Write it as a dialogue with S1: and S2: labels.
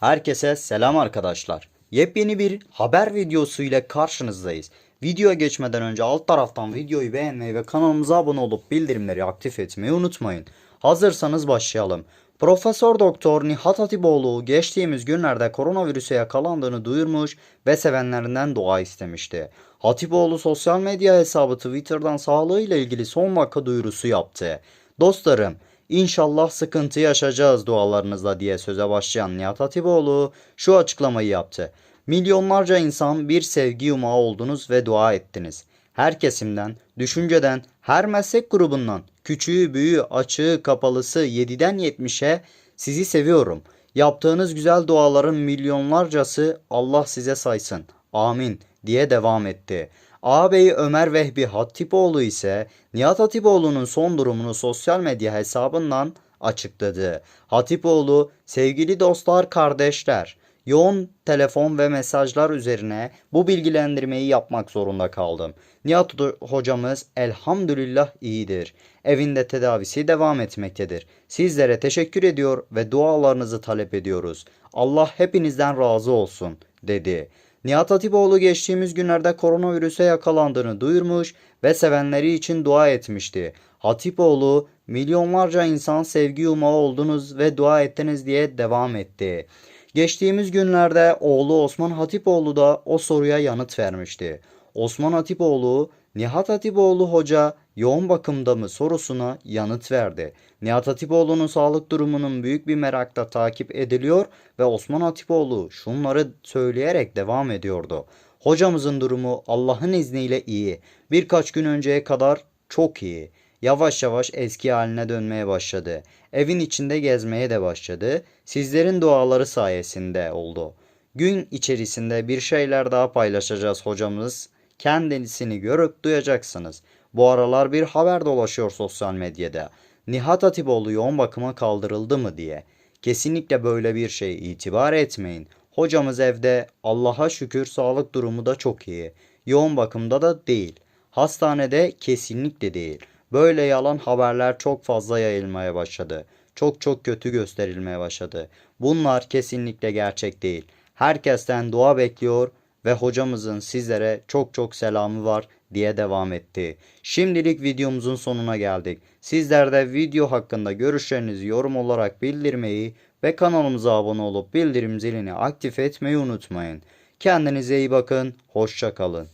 S1: Herkese selam arkadaşlar. Yepyeni bir haber videosu ile karşınızdayız. Videoya geçmeden önce alt taraftan videoyu beğenmeyi ve kanalımıza abone olup bildirimleri aktif etmeyi unutmayın. Hazırsanız başlayalım. Profesör Doktor Nihat Hatipoğlu geçtiğimiz günlerde koronavirüse yakalandığını duyurmuş ve sevenlerinden dua istemişti. Hatipoğlu sosyal medya hesabı Twitter'dan sağlığıyla ilgili son dakika duyurusu yaptı. Dostlarım, İnşallah sıkıntı yaşayacağız dualarınızla diye söze başlayan Nihat Hatipoğlu şu açıklamayı yaptı. Milyonlarca insan bir sevgi yumağı oldunuz ve dua ettiniz. Her kesimden, düşünceden, her meslek grubundan, küçüğü, büyüğü, açığı, kapalısı 7'den 70'e sizi seviyorum. Yaptığınız güzel duaların milyonlarcası Allah size saysın. Amin diye devam etti. Ağabeyi Ömer Vehbi Hatipoğlu ise Nihat Hatipoğlu'nun son durumunu sosyal medya hesabından açıkladı. Hatipoğlu, sevgili dostlar, kardeşler, yoğun telefon ve mesajlar üzerine bu bilgilendirmeyi yapmak zorunda kaldım. Nihat hocamız elhamdülillah iyidir. Evinde tedavisi devam etmektedir. Sizlere teşekkür ediyor ve dualarınızı talep ediyoruz. Allah hepinizden razı olsun, dedi. Nihat Hatipoğlu geçtiğimiz günlerde koronavirüse yakalandığını duyurmuş ve sevenleri için dua etmişti. Hatipoğlu, milyonlarca insan sevgi yumağı oldunuz ve dua ettiniz diye devam etti. Geçtiğimiz günlerde oğlu Osman Hatipoğlu da o soruya yanıt vermişti. Osman Hatipoğlu, Nihat Hatipoğlu hoca yoğun bakımda mı sorusuna yanıt verdi. Nihat Hatipoğlu'nun sağlık durumunun büyük bir merakla takip ediliyor ve Osman Hatipoğlu şunları söyleyerek devam ediyordu. Hocamızın durumu Allah'ın izniyle iyi. Birkaç gün önceye kadar çok iyi. Yavaş yavaş eski haline dönmeye başladı. Evin içinde gezmeye de başladı. Sizlerin duaları sayesinde oldu. Gün içerisinde bir şeyler daha paylaşacağız hocamız. Kendisini görüp duyacaksınız. Bu aralar bir haber dolaşıyor sosyal medyada. Nihat Hatipoğlu yoğun bakıma kaldırıldı mı diye. Kesinlikle böyle bir şey itibar etmeyin. Hocamız evde Allah'a şükür sağlık durumu da çok iyi. Yoğun bakımda da değil. Hastanede kesinlikle değil. Böyle yalan haberler çok fazla yayılmaya başladı. Çok çok kötü gösterilmeye başladı. Bunlar kesinlikle gerçek değil. Herkesten dua bekliyor ve hocamızın sizlere çok çok selamı var diye devam etti. Şimdilik videomuzun sonuna geldik. Sizler de video hakkında görüşlerinizi yorum olarak bildirmeyi ve kanalımıza abone olup bildirim zilini aktif etmeyi unutmayın. Kendinize iyi bakın, hoşça kalın.